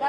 एक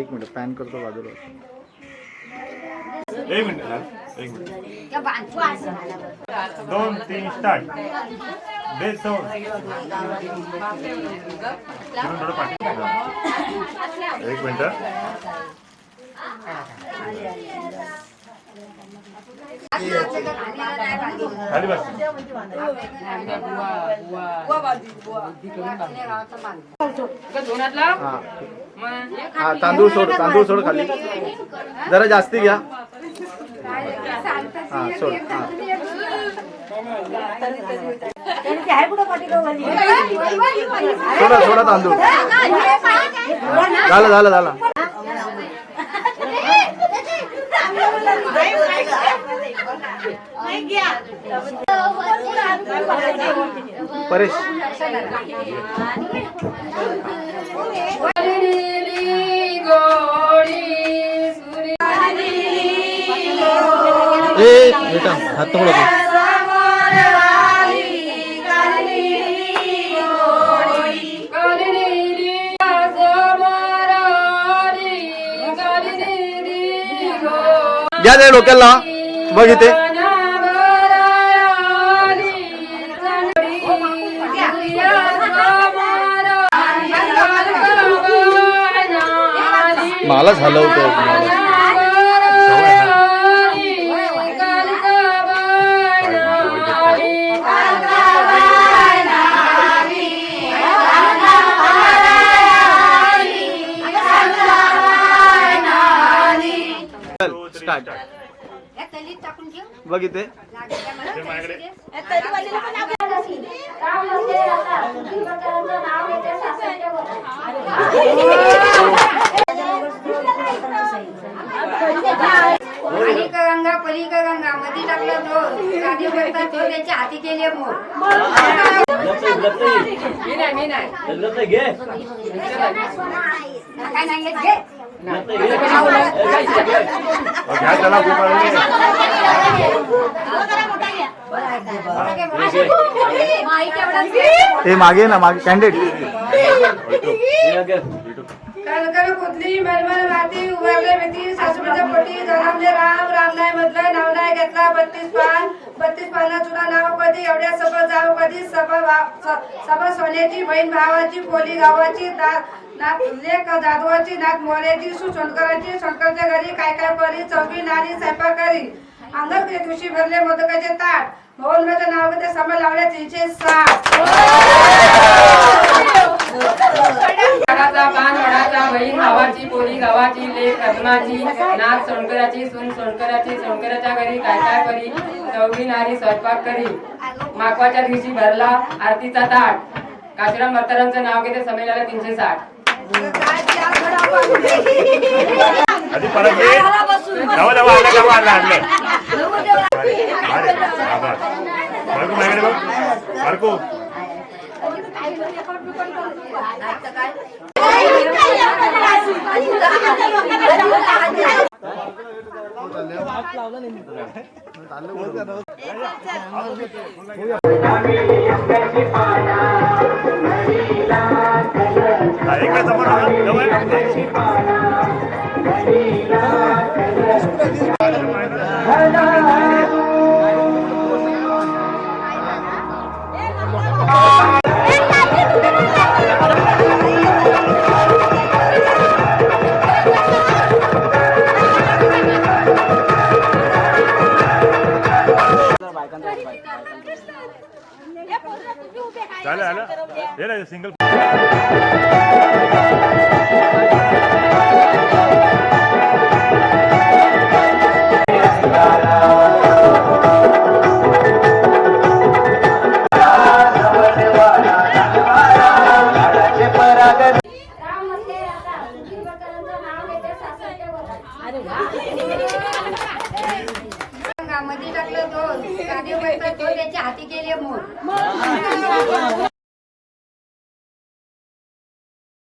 एक minute pan करतो बाजूला. एक मिनिट. एक मिनिट. दोन तीन स्टार्ट बेस दोन. एक मिनिट. खाली बस. हा. हा तांदूळ सोड तांदूळ सोड खाली. जरा जास्ती घ्या. हा सोड हा. सोडा सोडा तांदूळ. झालं झालं झालं. परेश. बेटा हात पकडा घ्या ते डोक्याला. बघ इथे. झालं होतं. स्टार्ट बघ इथे. ते माझ्याकडे पलीका गंगा पलीका गंगा मध्ये टाकलं तो गादी करता तो त्याच्या हाती केले मोर मी नाही मी नाही काय नाही घे घ्या त्याला. ते मागे ना मागे कॅन्डिडेट कणकण कुदली मरमर माती उभारले भीती सासूबाच्या पोटी जनामले राम राम नाही म्हटलं नाव नाही घेतला बत्तीस पान बत्तीस पाना तुला नाव कधी एवढ्या सभा जाव कधी सभा भाव- स- सभा सोन्याची बहीण भावाची पोली गावाची दा- नाक लेख दादवाची नाक मोऱ्याची सु सोनकराची सोनकरच्या घरी काय काय परी चौकी नारी स्वयंपाक करी अंगण ते दिवशी भरले मोदकाचे ताट. मोहनचं नाव घेते सभा लावल्या तीनशे साठ. पान वडाचा बहीण भावाची पोरी गावाची लेख रत्नाची नाक सोनकराची सून सोनकराची सोनकराच्या घरी काय काय करी चौघी नारी स्वयंपाक करी माकवाच्या दिवशी भरला आरतीचा ताट. काशीराम म्हातारांचं नाव घेते समेलाला तीनशे साठ. आधी परत घे आला आला बारकू हा, इकडे समोर आला, जवळ. झालं झालं हे ना सिंगल Thank you.